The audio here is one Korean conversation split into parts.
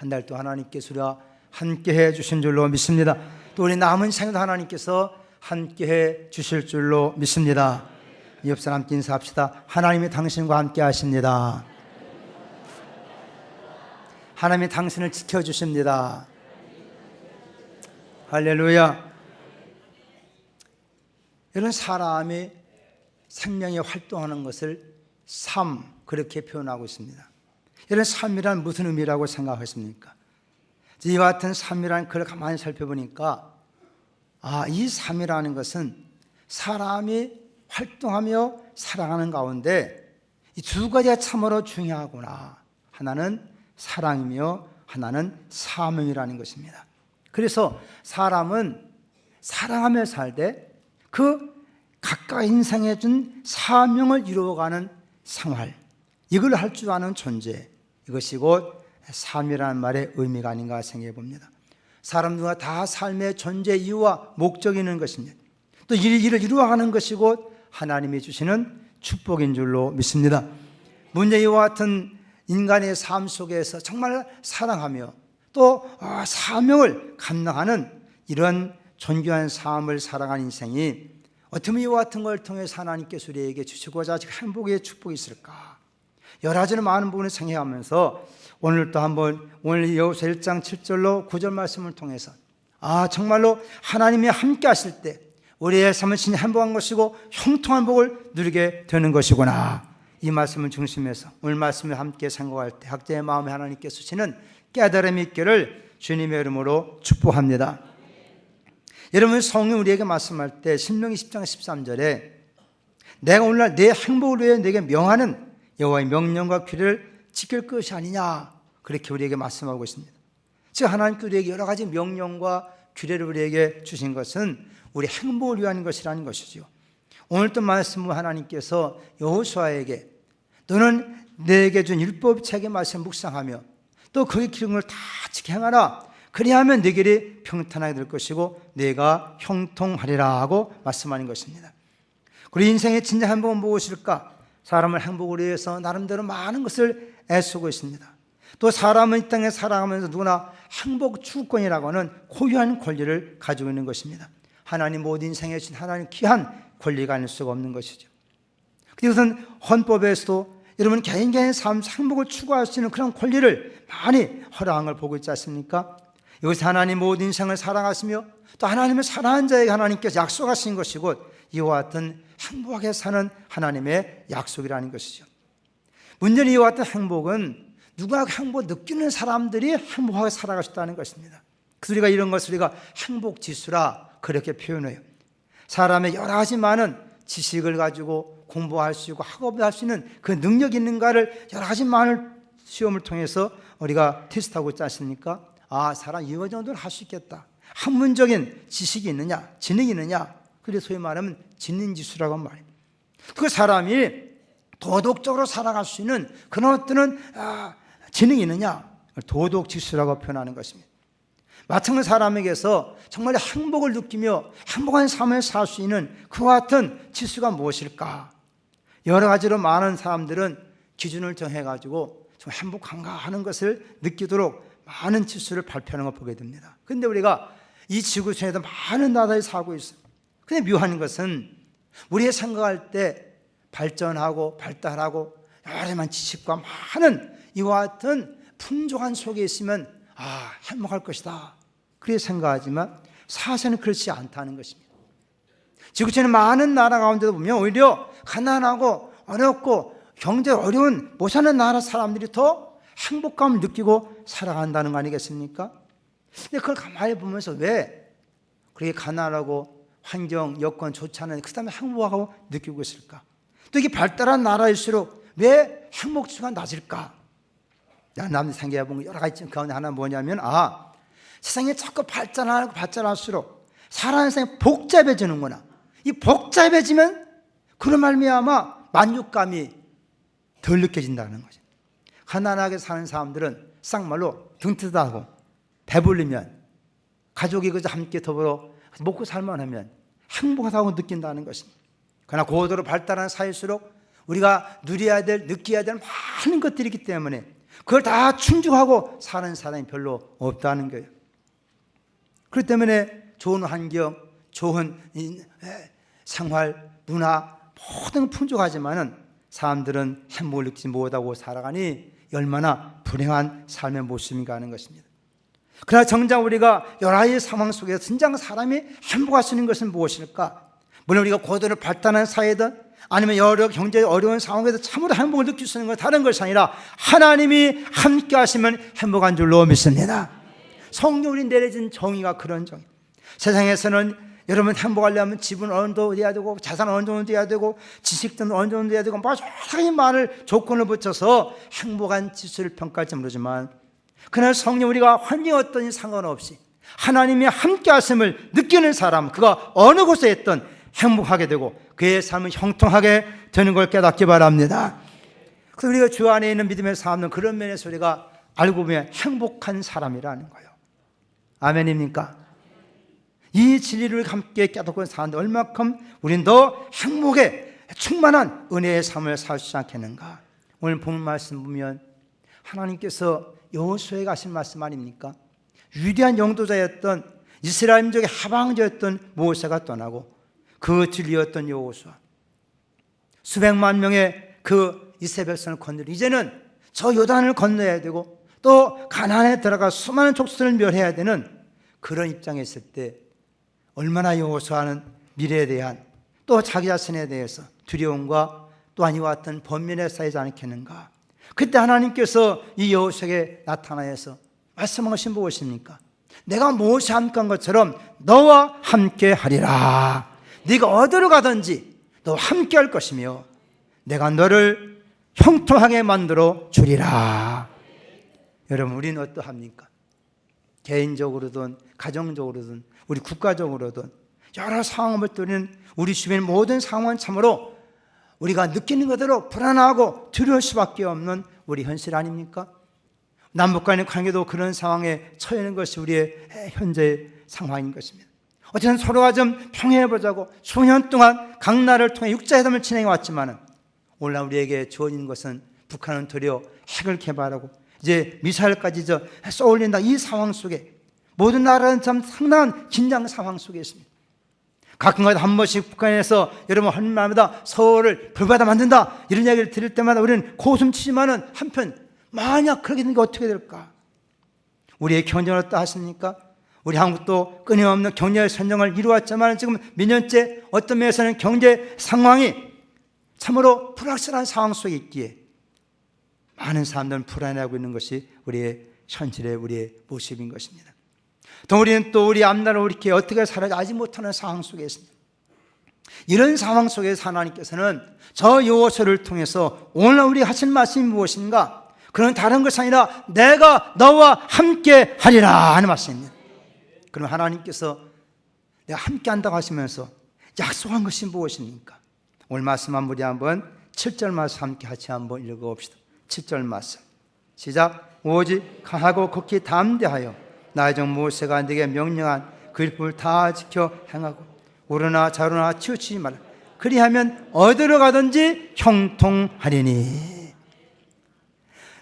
한 달 또 하나님께서 우리와 함께 해 주신 줄로 믿습니다. 또 우리 남은 생도 하나님께서 함께 해 주실 줄로 믿습니다. 옆 사람께 인사합시다. 하나님이 당신과 함께 하십니다. 하나님이 당신을 지켜 주십니다. 할렐루야. 이런 사람이 생명에 활동하는 것을 삶 그렇게 표현하고 있습니다. 이런 삶이란 무슨 의미라고 생각하십니까? 이와 같은 삶이라는 걸 가만히 살펴보니까 아, 이 삶이라는 것은 사람이 활동하며 살아가는 가운데 이 두 가지가 참으로 중요하구나. 하나는 사랑이며 하나는 사명이라는 것입니다. 그래서 사람은 사랑하며 살되 그 각각 인생에 준 사명을 이루어가는 생활 이걸 할 줄 아는 존재 이것이 곧 삶이라는 말의 의미가 아닌가 생각해 봅니다. 사람 누가 다 삶의 존재 이유와 목적이 있는 것입니다. 또 이를 이루어가는 것이 곧 하나님이 주시는 축복인 줄로 믿습니다. 문제 이와 같은 인간의 삶 속에서 정말 사랑하며 또 어, 사명을 감당하는 이런 존귀한 삶을 살아가는 인생이 어떻게 이와 같은 걸 통해서 하나님께서 우리에게 주시고자 행복의 축복이 있을까? 여러 가지 많은 부분을 생각하면서 오늘 또 한번 오늘 여호수 1장 7절로 9절 말씀을 통해서 아 정말로 하나님이 함께 하실 때 우리의 삶은 진짜 행복한 것이고 형통한 복을 누리게 되는 것이구나. 이 말씀을 중심해서 오늘 말씀을 함께 생각할 때 각자의 마음에 하나님께서 주시는 깨달음이 있기를 주님의 이름으로 축복합니다. 여러분 성령 우리에게 말씀할 때 신명기 10장 13절에 내가 오늘날 내 행복을 위해 내게 명하는 여호와의 명령과 규례를 지킬 것이 아니냐 그렇게 우리에게 말씀하고 있습니다. 즉 하나님께 우리에게 여러 가지 명령과 규례를 우리에게 주신 것은 우리 행복을 위한 것이라는 것이죠. 오늘 또 말씀은 하나님께서 여호수아에게 너는 내게 준 율법 책의 말씀 묵상하며 또 그의 기름을 다 지켜 행하라. 그리하면 네 길이 평탄하게 될 것이고 내가 형통하리라 하고 말씀하는 것입니다. 그리고 인생의 진짜 행복은 무엇일까? 사람을 행복을 위해서 나름대로 많은 것을 애쓰고 있습니다. 또 사람은 이 땅에 살아가면서 누구나 행복 추구권이라고 하는 고유한 권리를 가지고 있는 것입니다. 하나님 모든 인생에 주신 하나님 귀한 권리가 아닐 수가 없는 것이죠. 그것은 헌법에서도 여러분 개인 개인 삶 행복을 추구할 수 있는 그런 권리를 많이 허락한 걸 보고 있지 않습니까? 이것이 하나님 모든 인생을 사랑하시며 또 하나님을 사랑한 자에게 하나님께서 약속하신 것이고 이와 같은 행복하게 사는 하나님의 약속이라는 것이죠. 문제는 이와 같은 행복은 누가 행복 느끼는 사람들이 행복하게 살아갈 수 있다는 것입니다. 그래서 우리가 이런 것을 우리가 행복 지수라 그렇게 표현해요. 사람의 여러 가지 많은 지식을 가지고 공부할 수 있고 학업을 할 수 있는 그 능력이 있는가를 여러 가지 많은 시험을 통해서 우리가 테스트하고 있지 않습니까? 아, 사람 이거 정도는 할 수 있겠다. 학문적인 지식이 있느냐, 지능이 있느냐. 그래서 소위 말하면 진능지수라고 말입니다. 그 사람이 도덕적으로 살아갈 수 있는 그런 어떤 아, 지능이 있느냐. 도덕 지수라고 표현하는 것입니다. 마찬가지 사람에게서 정말 행복을 느끼며 행복한 삶을 살 수 있는 그와 같은 지수가 무엇일까? 여러 가지로 많은 사람들은 기준을 정해가지고 좀 행복한가 하는 것을 느끼도록 많은 지수를 발표하는 걸 보게 됩니다. 근데 우리가 이 지구촌에도 많은 나라에 살고 있어요. 근데 묘한 것은 우리가 생각할 때 발전하고 발달하고 여러 만 지식과 많은 이와 같은 풍족한 속에 있으면 아 행복할 것이다. 그렇게 생각하지만 사실은 그렇지 않다는 것입니다. 지구촌의 많은 나라 가운데도 보면 오히려 가난하고 어렵고 경제 어려운 못 사는 나라 사람들이 더 행복감을 느끼고 살아간다는 거 아니겠습니까? 근데 그걸 가만히 보면서 왜 그렇게 가난하고 환경, 여건 좋지 않은 그 다음에 행복하고 느끼고 있을까? 또 이게 발달한 나라일수록 왜 행복지수가 낮을까? 남들 생각해보면 여러 가지 가운데 하나 뭐냐면, 아, 세상이 자꾸 발전하고 발전할수록 사람 세상이 복잡해지는구나. 이 복잡해지면 그런 말미암아 만족감이 덜 느껴진다는 거죠. 가난하게 사는 사람들은 쌍말로 등뜨다고 배불리면 가족이 그저 함께 더불어 먹고 살만 하면 행복하다고 느낀다는 것입니다. 그러나 고도로 발달한 사회일수록 우리가 누려야 될, 느껴야 될 많은 것들이 있기 때문에 그걸 다 충족하고 사는 사람이 별로 없다는 거예요. 그렇기 때문에 좋은 환경, 좋은 생활, 문화 모든 건 풍족하지만은 사람들은 행복을 느끼지 못하고 살아가니 얼마나 불행한 삶의 모습인가 하는 것입니다. 그러나 정작 우리가 가지 상황 속에서 진정 사람이 행복할 수 있는 것은 무엇일까? 물론 우리가 고도를 발달한 사회든 아니면 여러 경제 어려운 상황에서 참으로 행복을 느낄 수 있는 건 다른 것이 아니라 하나님이 함께 하시면 행복한 줄로 믿습니다. 성령이 내려진 정의가 그런 정의. 세상에서는 여러분 행복하려면 집은 어느 정도 돼야 되고 자산 어느 정도 돼야 되고 지식도 어느 정도 돼야 되고 뭐 여러 가지 말을 조건을 붙여서 행복한 지수를 평가할지 모르지만 그날 성령 우리가 환경이 어떠니 상관없이 하나님이 함께 하심을 느끼는 사람 그가 어느 곳에 있든 행복하게 되고 그의 삶은 형통하게 되는 걸 깨닫기 바랍니다. 그래서 우리가 주 안에 있는 믿음의 삶은 그런 면에서 우리가 알고 보면 행복한 사람이라는 거예요. 아멘입니까? 이 진리를 함께 깨닫고 사는데 얼마큼 우린 더 행복에 충만한 은혜의 삶을 살수 있지 않겠는가? 오늘 본 말씀 보면 하나님께서 여호수아에게 하신 말씀 아닙니까? 위대한 영도자였던 이스라엘 민족의 하방자였던 모세가 떠나고 그 진리였던 여호수아 수백만 명의 그 이스라엘 백성을 건드리 이제는 저 요단을 건너야 되고 또 가나안에 들어가 수많은 족속을 멸해야 되는 그런 입장에 있을 때 얼마나 여호수아는 미래에 대한 또 자기 자신에 대해서 두려움과 또한 이와 같은 번민에 쌓이지 않겠는가 그때 하나님께서 이 여호수아에게 나타나서 말씀하신 무엇입니까? 내가 모세 함께 한 것처럼 너와 함께 하리라 네가 어디로 가든지 너 함께 할 것이며 내가 너를 형통하게 만들어 주리라 여러분 우리는 어떠합니까? 개인적으로든 가정적으로든 우리 국가적으로든 여러 상황을 뚫는 우리 주변 모든 상황은 참으로 우리가 느끼는 것대로 불안하고 두려울 수밖에 없는 우리 현실 아닙니까? 남북 간의 관계도 그런 상황에 처해 있는 것이 우리의 현재의 상황인 것입니다. 어쨌든 서로가 좀 평해보자고 수년 동안 각 나라를 통해 육자회담을 진행해 왔지만은 오늘 우리에게 주어진 것은 북한은 도리어 핵을 개발하고 이제 미사일까지 저 쏘올린다 이 상황 속에 모든 나라는 참 상당한 긴장 상황 속에 있습니다. 가끔가다 한 번씩 북한에서 여러분 할 말마다 서울을 불바다 만든다 이런 이야기를 들을 때마다 우리는 고숨치지만은 한편 만약 그렇게 되는 게 어떻게 될까? 우리의 경제는 어떠 하십니까? 우리 한국도 끊임없는 경제 선정을 이루었지만 지금 몇 년째 어떤 면에서는 경제 상황이 참으로 불확실한 상황 속에 있기에 많은 사람들은 불안해하고 있는 것이 우리의 현실의 우리의 모습인 것입니다. 또 우리는 또 우리 앞나라 이렇게 어떻게 살아야 알지 못하는 상황 속에 있습니다. 이런 상황 속에서 하나님께서는 저 요호수를 통해서 오늘 우리 하신 말씀이 무엇인가? 그런 다른 것이 아니라 내가 너와 함께 하리라 하는 말씀입니다. 그럼 하나님께서 내가 함께 한다고 하시면서 약속한 것이 무엇입니까? 오늘 말씀 한번 한번 7절 말씀 함께 같이 한번 읽어봅시다. 7절 말씀. 시작. 오직 강하고 극히 담대하여 나의 종 모세가 네게 명령한 그 율법을 다 지켜 행하고 오르나 자르나 치우치지 말라. 그리하면 어디로 가든지 형통하리니.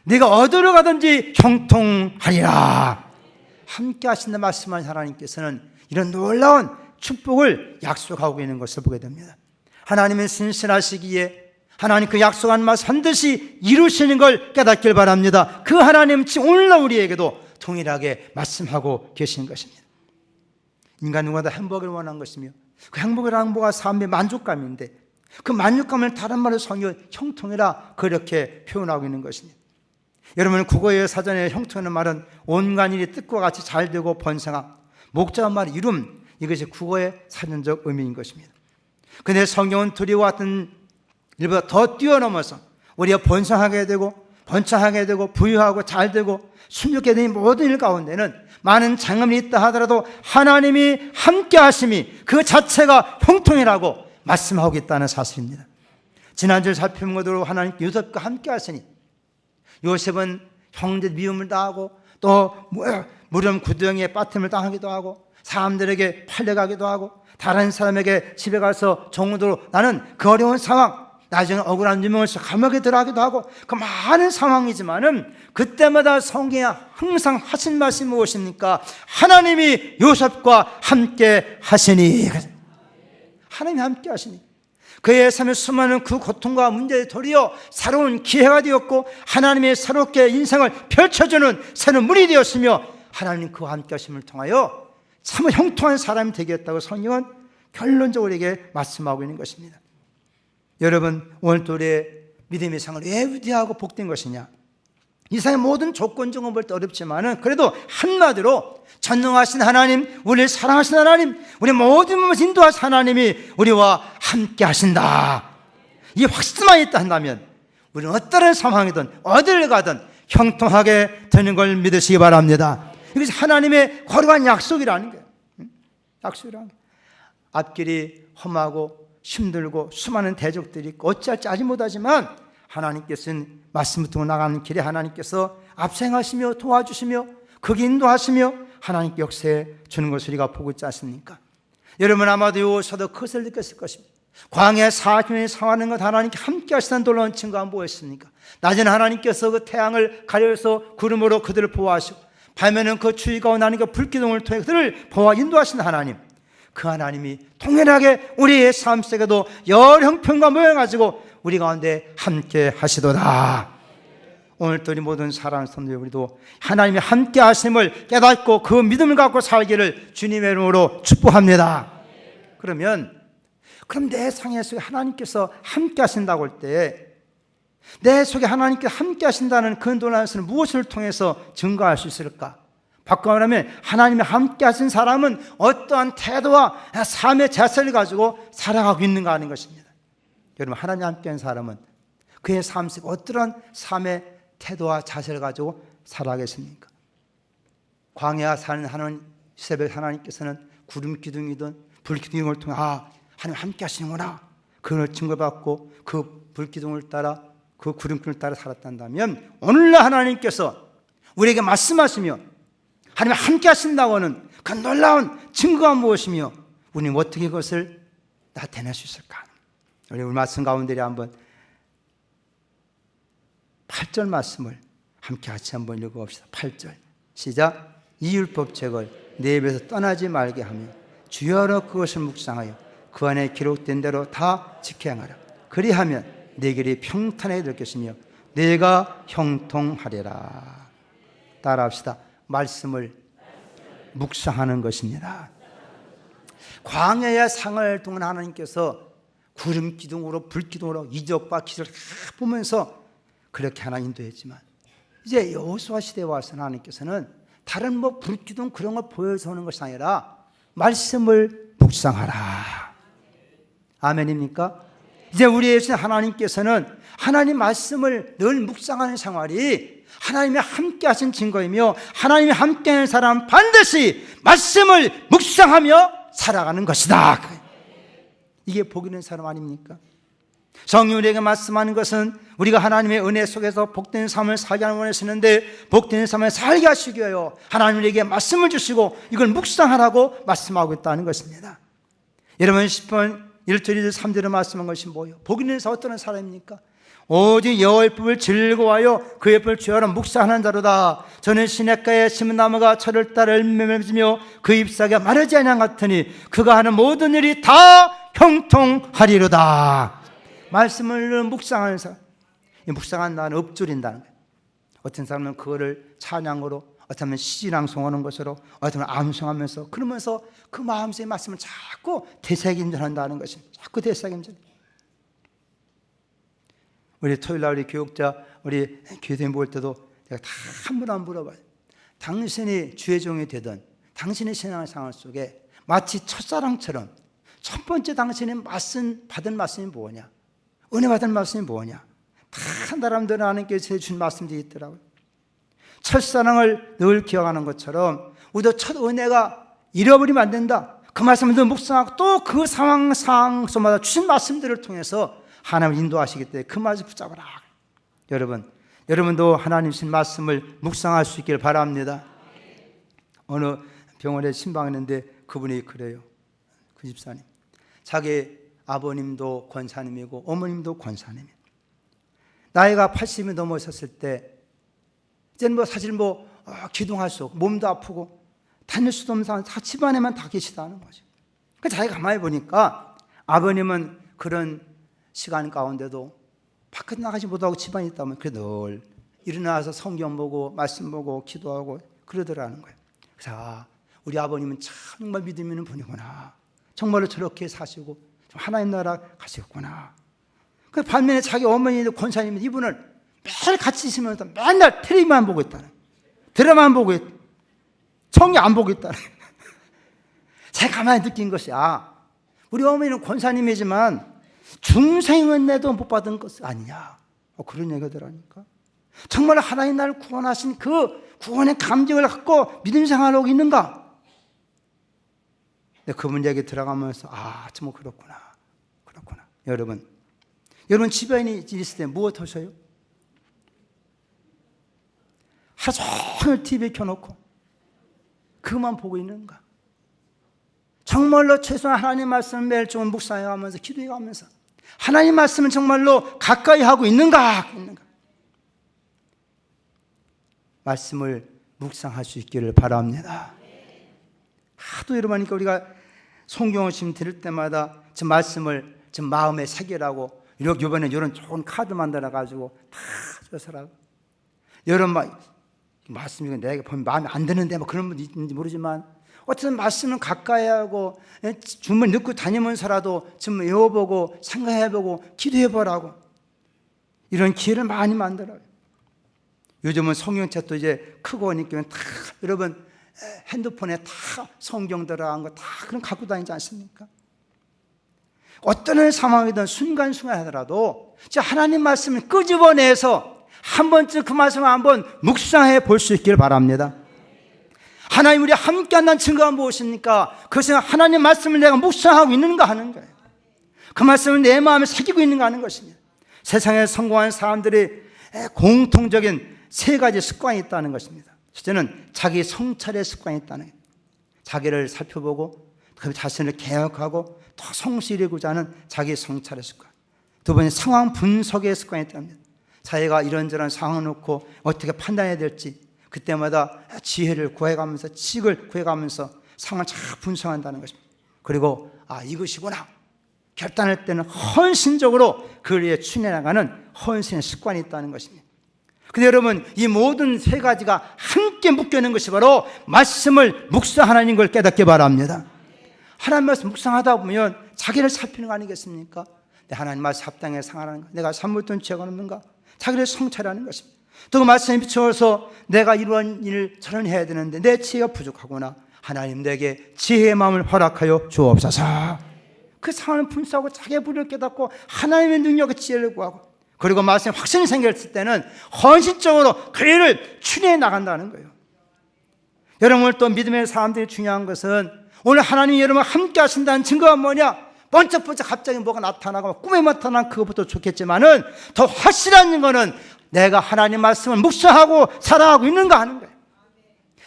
네가 어디로 가든지 형통하리라. 함께 하신다 말씀한 하나님께서는 이런 놀라운 축복을 약속하고 있는 것을 보게 됩니다. 하나님은 신실하시기에 하나님 그 약속한 말 반드시 이루시는 걸 깨닫길 바랍니다. 그 하나님 오늘날 우리에게도 동일하게 말씀하고 계신 것입니다. 인간 누구나 행복을 원한 것이며 그 행복을 행복한 삶의 만족감인데 그 만족감을 다른 말로 성경 형통이라 그렇게 표현하고 있는 것입니다. 여러분 국어의 사전에 형통이라는 말은 온갖 일이 뜻과 같이 잘 되고 번성함 목자한 말 이룸 이것이 국어의 사전적 의미인 것입니다. 근데 성경은 같은 일보다 더 뛰어넘어서 우리가 번성하게 되고 번창하게 되고 부유하고 잘 되고 순종게 되는 모든 일 가운데는 많은 장엄이 있다 하더라도 하나님이 함께 하심이 그 자체가 형통이라고 말씀하고 있다는 사실입니다. 지난주에 살펴본 것으로 하나님 요셉과 함께 하시니 요셉은 형제 미움을 당하고 또 무렴 구덩이에 빠짐을 당하기도 하고 사람들에게 팔려가기도 하고 다른 사람에게 집에 가서 정도로 나는 그 어려운 상황 나중에 억울한 유명을 감옥에 들어가기도 하고 그 많은 상황이지만은 그때마다 성경에 항상 하신 말씀이 무엇입니까? 하나님이 요셉과 함께 하시니. 하나님이 함께 하시니. 그의 삶에 수많은 그 고통과 문제에 도리어 새로운 기회가 되었고 하나님의 새롭게 인생을 펼쳐주는 새로운 문이 되었으며 하나님 그와 함께 하심을 통하여 참 형통한 사람이 되겠다고 성경은 결론적으로 에게 말씀하고 있는 것입니다. 여러분 오늘 또 우리의 믿음의 상을 왜 위대하고 복된 것이냐? 이 세상의 모든 조건적으로 볼때 어렵지만은 그래도 한마디로 전능하신 하나님, 우리를 사랑하신 하나님, 우리 모든 것을 인도하신 하나님이 우리와 함께 하신다. 이 확신만 있다 한다면 우리는 어떠한 상황이든 어디를 가든 형통하게 되는 걸 믿으시기 바랍니다. 이것이 하나님의 거룩한 약속이라는 거예요. 약속이라는 거예요. 앞길이 험하고 힘들고 수많은 대적들이 있고 어찌할지 아지 못하지만 하나님께서는 말씀 붙고 나가는 길에 하나님께서 앞생하시며 도와주시며 거기 인도하시며 하나님께 역사해 주는 것을 우리가 보고 있지 않습니까? 여러분 아마도 요서도 그것을 느꼈을 것입니다. 광야 40년이 상하는 것 하나님께 함께 하시는 놀라운 증거가 뭐였습니까? 낮에는 하나님께서 그 태양을 가려서 구름으로 그들을 보호하시고 밤에는 그 가운데 하나님께 불기둥을 통해 그들을 보호하 인도하시는 하나님 그 하나님이 통일하게 우리의 삶 속에도 여러 형편과 모양 가지고 우리 가운데 함께 하시도다. 오늘 또 우리 모든 사랑하는 성도들 우리도 하나님이 함께 하심을 깨닫고 그 믿음을 갖고 살기를 주님의 이름으로 축복합니다. 그러면 그럼 내 상해 속에 하나님께서 함께 하신다고 할 때 내 속에 하나님께 함께 하신다는 그 놀라운 무엇을 통해서 증거할 수 있을까? 바꿔 말하면 하나님이 함께 하신 사람은 어떠한 태도와 삶의 자세를 가지고 살아가고 있는가 하는 것입니다. 여러분 하나님 함께 한 사람은 그의 삶 속에 어떠한 삶의 태도와 자세를 가지고 살아가겠습니까? 광야 사는 하나님 새벽 하나님께서는 구름 기둥이든 불 기둥을 통해 아 하나님 함께 하시는구나 그걸 증거받고 그 불 기둥을 따라 그 구름길을 따라 살았단다면 오늘날 하나님께서 우리에게 말씀하시며 하나님 함께 하신다고 하는 그 놀라운 증거가 무엇이며 우리는 어떻게 그것을 나타낼 수 있을까? 우리 말씀 가운데 한번 8절 말씀을 함께 같이 한번 읽어봅시다. 8절 시작 이 율법책을 내 입에서 떠나지 말게 하며 주여러 그것을 묵상하여 그 안에 기록된 대로 다 지켜 행하라. 그리하면 내 길이 될 것이며 내가 형통하리라. 따라합시다. 말씀을 묵상하는 것입니다. 광야의 상을 동안 하나님께서 구름 기둥으로 불 기둥으로 이적과 기적을 다 보면서 그렇게 하나 인도했지만 이제 여호수아 시대에 와서 하나님께서는 다른 뭐 불 기둥 그런 걸 보여서 오는 것이 아니라 말씀을 묵상하라. 아멘입니까? 이제 우리의 하나님께서는 하나님 말씀을 늘 묵상하는 생활이 하나님이 함께 하신 증거이며 하나님이 함께 하는 사람 반드시 말씀을 묵상하며 살아가는 것이다. 이게 복 있는 사람 아닙니까? 성령 우리에게 말씀하는 것은 우리가 하나님의 은혜 속에서 복된 삶을 살게 하는 원하시는데 복된 삶을 살게 하시기 위하여 하나님 우리에게 말씀을 주시고 이걸 묵상하라고 말씀하고 있다는 것입니다. 여러분 10번 1절 2절 3절에 말씀한 것이 뭐예요? 복 있는 사 어떤 사람입니까? 오직 여호와의 법을 즐거워하여 그의 법을 주하러 묵상하는 자로다. 저는 시냇가에 심은 나무가 철을 따라 열매맺으며 그 잎사귀가 마르지 않냐 같으니 그가 하는 모든 일이 다 형통하리로다. 말씀을 묵상하는 사람. 묵상한다는 엎줄인다는 거예요. 어떤 사람은 그거를 찬양으로 어쩌면 시지랑송하는 것으로 어쩌면 암송하면서 그러면서 그 마음속의 말씀을 자꾸 되새김질한다는 것입니다. 자꾸 되새김질. 우리 토요일 날 우리 교육자 우리 교회생 볼 때도 내가 다 한분한 물어봐요. 당신이 주의 종이 되든 당신의 신앙 상황 속에 마치 첫사랑처럼 첫 번째 당신이 말씀 받은 말씀이 뭐냐? 은혜 받은 말씀이 뭐냐? 다 사람들은 하나님께서 준 말씀들이 있더라고요. 첫사랑을 늘 기억하는 것처럼 우리도 첫 은혜가 잃어버리면 안 된다. 그 말씀을 늘 묵상하고 또 그 상황 속마다 주신 말씀들을 통해서 하나님 인도하시기 때문에 그 말씀 붙잡아라. 여러분, 여러분도 하나님 신 말씀을 묵상할 수 있기를 바랍니다. 어느 병원에 신방했는데 그분이 그래요. 그 집사님. 자기 아버님도 권사님이고 어머님도 권사님이에요. 나이가 80이 넘어섰을 때 이제는 뭐 사실 뭐 어, 기동할 수 없고 몸도 아프고 다닐 수도 없는 상황 다 집안에만 다 계시다는 거죠. 그 자기가 가만히 보니까 아버님은 그런 시간 가운데도 밖에 나가지 못하고 집안에 있다면 그래도 늘 일어나서 성경 보고 말씀 보고 기도하고 그러더라는 거예요. 그래서 아, 우리 아버님은 정말 믿음 있는 분이구나. 정말로 저렇게 사시고 하나님 나라 가시겠구나. 그 반면에 자기 어머니 권사님 이분을 매일 같이 있으면서 맨날 텔레비만 보고 있다는 드라마만 보고 있 성경 안 보고 있다는 제가 가만히 느낀 것이 아 우리 어머니는 권사님이지만 중생은 내도 못 받은 것 아니냐? 어, 그런 얘기들 하니까. 정말 하나님 나를 구원하신 그 구원의 감정을 갖고 믿음 생활하고 있는가? 그분 얘기 들어가면서 아 정말 그렇구나. 그렇구나. 여러분 여러분 집안이 있을 때 무엇 하셔요? 하루 종일 TV 켜놓고 그만 보고 있는가? 정말로 최소한 하나님 말씀을 매일 좀 묵상해 가면서 기도해 가면서 하나님 말씀은 정말로 가까이 하고 있는가? 있는가? 말씀을 묵상할 수 있기를 바랍니다. 하도 이러니까 우리가 성경을 지금 들을 때마다 저 말씀을 저 마음에 새기라고 이렇게 이번에 이런 좋은 카드 만들어 가지고 다 써서라고 여러분 막 말씀이 내가 보면 마음에 안 드는데 뭐 그런 분도 있는지 모르지만 어쨌든 말씀은 가까이 하고 예, 주문 넣고 다니면서라도 좀 외워보고 생각해보고 기도해보라고 이런 기회를 많이 만들어요. 요즘은 성경책도 이제 크고 오니까 다 여러분 핸드폰에 다 성경 들어간 거 다 그런 갖고 다니지 않습니까? 어떤 상황이든 순간순간 하더라도 하나님 말씀을 끄집어내서 한 번쯤 그 말씀을 한번 묵상해 볼 수 있기를 바랍니다. 하나님 우리 함께 한다는 증거가 무엇입니까? 그것은 하나님 말씀을 내가 묵상하고 있는가 하는 거예요. 그 말씀을 내 마음에 새기고 있는가 하는 것입니다. 세상에 성공한 사람들이 공통적인 세 가지 습관이 있다는 것입니다. 첫째는 자기 성찰의 습관이 있다는 거예요. 자기를 살펴보고 그 자신을 개혁하고 더 성실하고자 하는 자기 성찰의 습관. 두 번째 상황 분석의 습관이 있답니다. 자기가 이런저런 상황을 놓고 어떻게 판단해야 될지 그때마다 지혜를 구해가면서 지식을 구해가면서 상황을 잘 분석한다는 것입니다. 그리고 아 이것이구나 결단할 때는 헌신적으로 그를 위해 추진해 나가는 헌신의 습관이 있다는 것입니다. 근데 여러분 이 모든 세 가지가 함께 묶여 있는 것이 바로 말씀을 묵상하는 걸 깨닫기 바랍니다. 하나님 말씀 묵상하다 보면 자기를 살피는 거 아니겠습니까? 내 하나님 말씀 합당에 상하는 거, 내가 삼물던 죄가 없는가? 자기를 성찰하는 것입니다. 또그 말씀에 비추어서 내가 이런 일을 저런 해야 되는데 내 지혜가 부족하구나. 하나님 내게 지혜의 마음을 허락하여 주옵소서. 그 상황을 분석하고 자기의 불을 깨닫고 하나님의 능력의 지혜를 구하고 그리고 말씀에 확신이 생겼을 때는 헌신적으로 그 일을 추진해 나간다는 거예요. 여러분 또 믿음의 사람들이 중요한 것은 오늘 하나님이 여러분 함께 하신다는 증거가 뭐냐? 번쩍번쩍 갑자기 뭐가 나타나고 꿈에 나타난 그것부터 좋겠지만은 더 확실한 거는 내가 하나님 말씀을 묵상하고 살아가고 있는가 하는 거예요.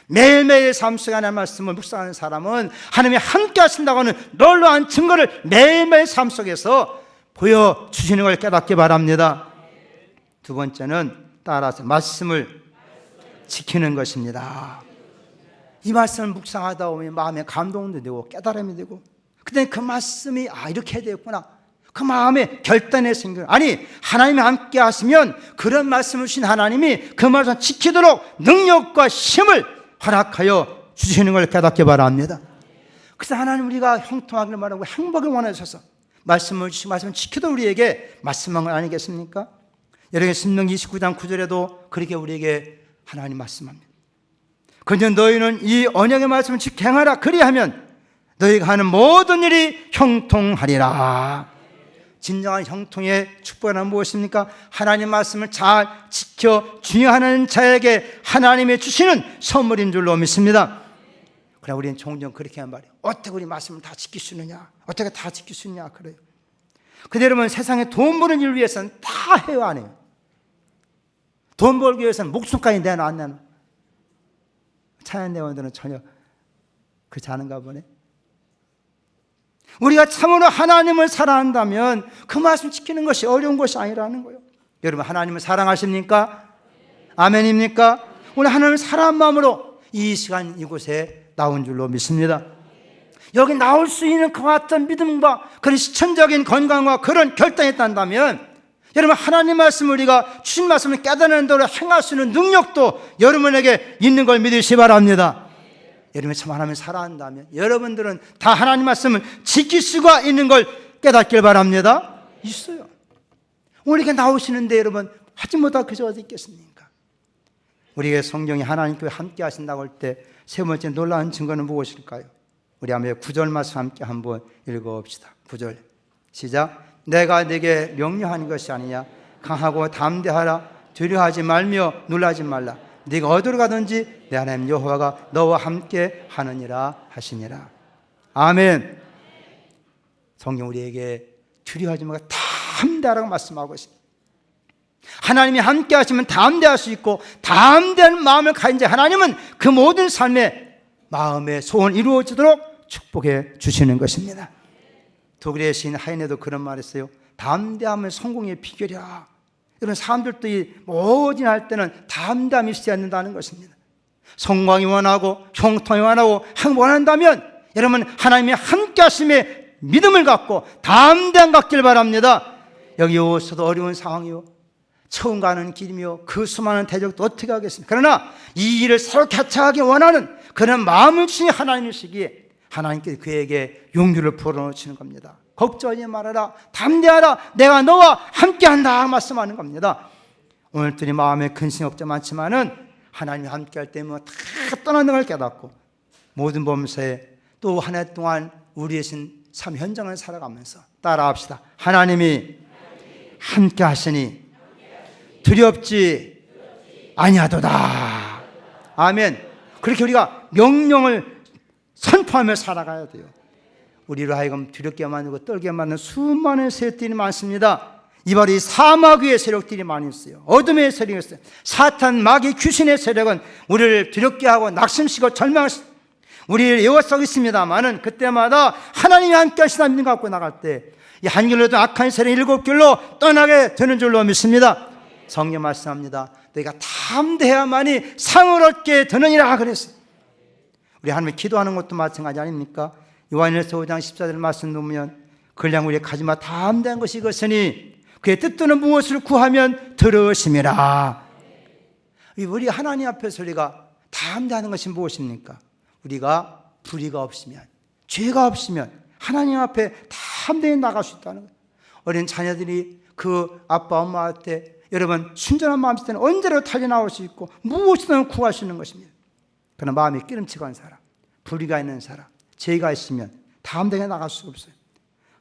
매일매일 삶 속에 하나님 말씀을 묵상하는 사람은 하나님이 함께 하신다고 하는 놀라운 증거를 매일매일 삶 속에서 보여주시는 걸 깨닫기 바랍니다. 두 번째는 따라서 말씀을 지키는 것입니다. 이 말씀을 묵상하다 보면 마음에 감동도 되고 깨달음이 되고 근데 그 말씀이 아 이렇게 되겠구나 그 마음에 결단이 생겨 아니 하나님이 함께 하시면 그런 말씀을 주신 하나님이 그 말씀 지키도록 능력과 힘을 허락하여 주시는 걸 깨닫기 바랍니다 그래서 하나님 우리가 형통하기를 말하고 행복을 원하셔서 말씀을 주시고 말씀을 지키도록 우리에게 말씀한 건 아니겠습니까? 여러분 신명 29장 9절에도 그렇게 우리에게 하나님 말씀합니다 그저 너희는 이 언약의 말씀을 지켜 행하라 그리하면 너희가 하는 모든 일이 형통하리라. 진정한 형통의 축복은 무엇입니까? 하나님 말씀을 잘 지켜 중요하는 자에게 하나님의 주시는 선물인 줄로 믿습니다. 그래 우리는 종종 그렇게 한 말이에요. 어떻게 우리 말씀을 다 지킬 수 있느냐? 어떻게 다 지킬 수 있냐? 그래요. 근데 여러분 세상에 돈 버는 일을 위해서는 다 해요 안 해요? 돈 벌기 위해서는 목숨까지 내놔 안 내놔? 찬양대원들은 전혀 그렇지 않은가 보네. 우리가 참으로 하나님을 사랑한다면 그 말씀 지키는 것이 어려운 것이 아니라는 거예요. 여러분, 하나님을 사랑하십니까? 아멘입니까? 오늘 하나님을 사랑한 마음으로 이 시간 이곳에 나온 줄로 믿습니다. 여기 나올 수 있는 그 같은 믿음과 그런 실천적인 건강과 그런 결단이 있다면 여러분 하나님 말씀 우리가 주신 말씀을 깨닫는 대로 행할 수 있는 능력도 여러분에게 있는 걸 믿으시 바랍니다. 여러분이 참 하나님을 사랑한다면 여러분들은 다 하나님 말씀을 지킬 수가 있는 걸 깨닫길 바랍니다. 있어요. 오늘 이렇게 나오시는데 여러분 하지 못할 그저 어디 있겠습니까? 우리의 성경이 하나님께 함께 하신다고 할 때 세 번째 놀라운 증거는 무엇일까요? 우리 한번 구절 말씀 함께 한번 읽어봅시다. 구절 시작. 내가 네게 명령한 것이 아니냐 강하고 담대하라 두려워하지 말며 놀라지 말라 네가 어디로 가든지 내 하나님 여호와가 너와 함께 하느니라 하시니라 아멘 성경 우리에게 두려워하지 말고 담대하라고 말씀하고 있습니다 하나님이 함께 하시면 담대할 수 있고 담대한 마음을 가진 자 하나님은 그 모든 삶의 마음의 소원 이루어지도록 축복해 주시는 것입니다 독일의 시인 하인에도 그런 말 했어요. 담대함은 성공의 비결이야. 이런 사람들도 이 모든 할 때는 담대함이 있어야 된다는 것입니다. 성광이 원하고 형통이 원하고 행복 원한다면 여러분 하나님의 함께 하심에 믿음을 갖고 담대함 갖길 바랍니다. 여기 오서도 어려운 상황이요. 처음 가는 길이며 그 수많은 대적도 어떻게 하겠습니까? 그러나 이 일을 서로 개척하기 원하는 그런 마음을 주신 하나님이시기에 하나님께 그에게 용기를 불어넣으시는 겁니다. 걱정하지 말아라. 담대하라. 내가 너와 함께한다. 말씀하는 겁니다. 오늘들이 마음에 근심 걱정 많지만은 하나님이 함께할 때면 다 떠나는 걸 깨닫고 모든 범사에 또 한 해 동안 우리의 신 삶 현장을 살아가면서 따라합시다. 하나님이 함께 하시니 두렵지 아니하도다. 아멘. 그렇게 우리가 명령을 선포하며 살아가야 돼요. 우리로 하여금 두렵게 만들고 떨게 만드는 수많은 세력들이 많습니다. 이 바로 이 사막 위의 세력들이 많이 있어요. 어둠의 세력이 있어요. 사탄, 마귀, 귀신의 세력은 우리를 두렵게 하고 낙심시고 절망 우리를 에워싸고 있습니다만은 그때마다 하나님이 함께 하시다 믿음 갖고 나갈 때 이 한길로도 악한 세력 일곱 길로 떠나게 되는 줄로 믿습니다. 성경 말씀합니다. 너희가 담대해야만이 상을 얻게 되느니라 그랬어요. 우리 하나님 기도하는 것도 마찬가지 아닙니까? 요한일서 5장 14절 말씀 보면 그냥 우리 가지마 담대한 것이 이것이니 그의 뜻대로 무엇을 구하면 들으심이라. 우리 하나님 앞에서 우리가 담대하는 것이 무엇입니까? 우리가 불의가 없으면 죄가 없으면 하나님 앞에 담대히 나갈 수 있다는 거예요. 어린 자녀들이 그 아빠 엄마한테 여러분 순전한 마음이 있을 때는 언제라도 달려 나올 수 있고 무엇이든 구할 수 있는 것입니다. 그러나 마음이 끼름치고 한 사람, 불의가 있는 사람, 죄가 있으면 담대하게 나갈 수 없어요.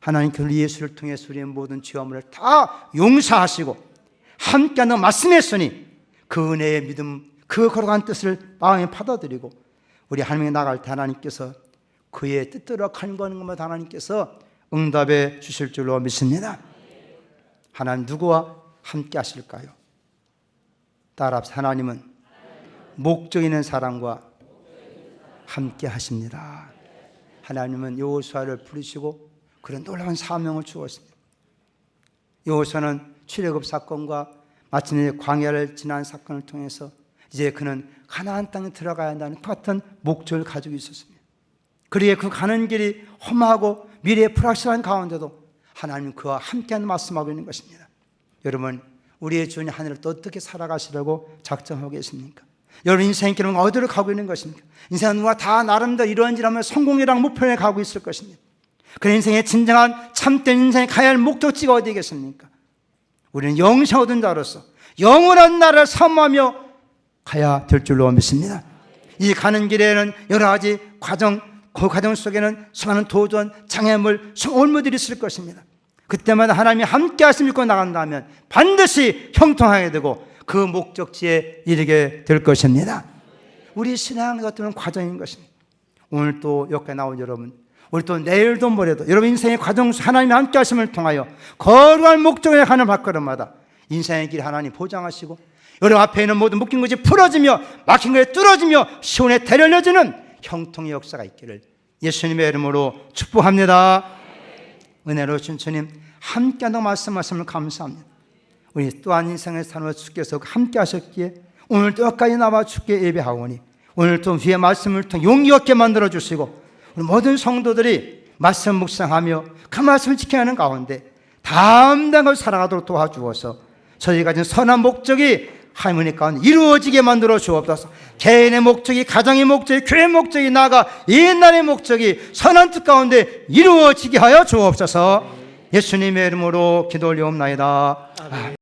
하나님 그 예수를 통해서 우리의 모든 죄와물을 다 용서하시고 함께하는 말씀했으니 그 은혜의 믿음, 그 거룩한 뜻을 마음에 받아들이고 우리 하나님에 나갈 때 하나님께서 그의 뜻대로 간구하는 것마다 하나님께서 응답해 주실 줄로 믿습니다. 하나님 누구와 함께 하실까요? 따라 하나님은 목적 있는 사람과 함께 하십니다. 하나님은 여호수아를 부르시고 그런 놀라운 사명을 주었습니다. 여호수아는 출애굽 사건과 마침내 광야를 지난 사건을 통해서 이제 그는 가나안 땅에 들어가야 한다는 같은 목적을 가지고 있었습니다. 그리에 그 가는 길이 험하고 미래에 불확실한 가운데도 하나님 그와 함께하는 말씀하고 있는 것입니다. 여러분, 우리의 주님 하늘을 또 어떻게 살아가시려고 작정하고 계십니까? 여러분 인생 길은 어디로 가고 있는 것입니까? 인생은 누가 다 나름대로 이러한지라면 성공이랑 목표에 가고 있을 것입니다. 그 인생의 진정한 참된 인생에 가야 할 목적지가 어디겠습니까? 우리는 영생 얻은 자로서 영원한 나라를 사모하며 가야 될 줄로 믿습니다. 이 가는 길에는 여러 가지 과정, 그 과정 속에는 수많은 도전, 장애물, 올무들이 있을 것입니다. 그때마다 하나님이 함께 하심 믿고 나간다면 반드시 형통하게 되고 그 목적지에 이르게 될 것입니다. 우리 신앙 같은 과정인 것입니다. 오늘 또 여기까지 나온 여러분, 우리 또 내일도 모레도 여러분 인생의 과정 하나님의 함께 하심을 통하여 거룩한 목적에 가는 발걸음마다 인생의 길 하나님 보장하시고 여러분 앞에 있는 모든 묶인 것이 풀어지며 막힌 것이 뚫어지며 시온에 데려려지는 형통의 역사가 있기를 예수님의 이름으로 축복합니다. 은혜로우신 주님 함께 한다고 말씀하심을 감사합니다. 우리 또한 인생의 삶을 주께서 함께 하셨기에 오늘 또 여기까지 나와 주께 예배하오니 오늘 또 주의 말씀을 통해 용기 얻게 만들어 주시고 우리 모든 성도들이 말씀 묵상하며 그 말씀을 지켜야 하는 가운데 담당을 살아가도록 도와주어서 저희가 가진 선한 목적이 하나님 가운데 이루어지게 만들어 주옵소서. 개인의 목적이 가정의 목적이 교회의 목적이 나아가 옛날의 목적이 선한 뜻 가운데 이루어지게 하여 주옵소서. 예수님의 이름으로 기도 올리옵나이다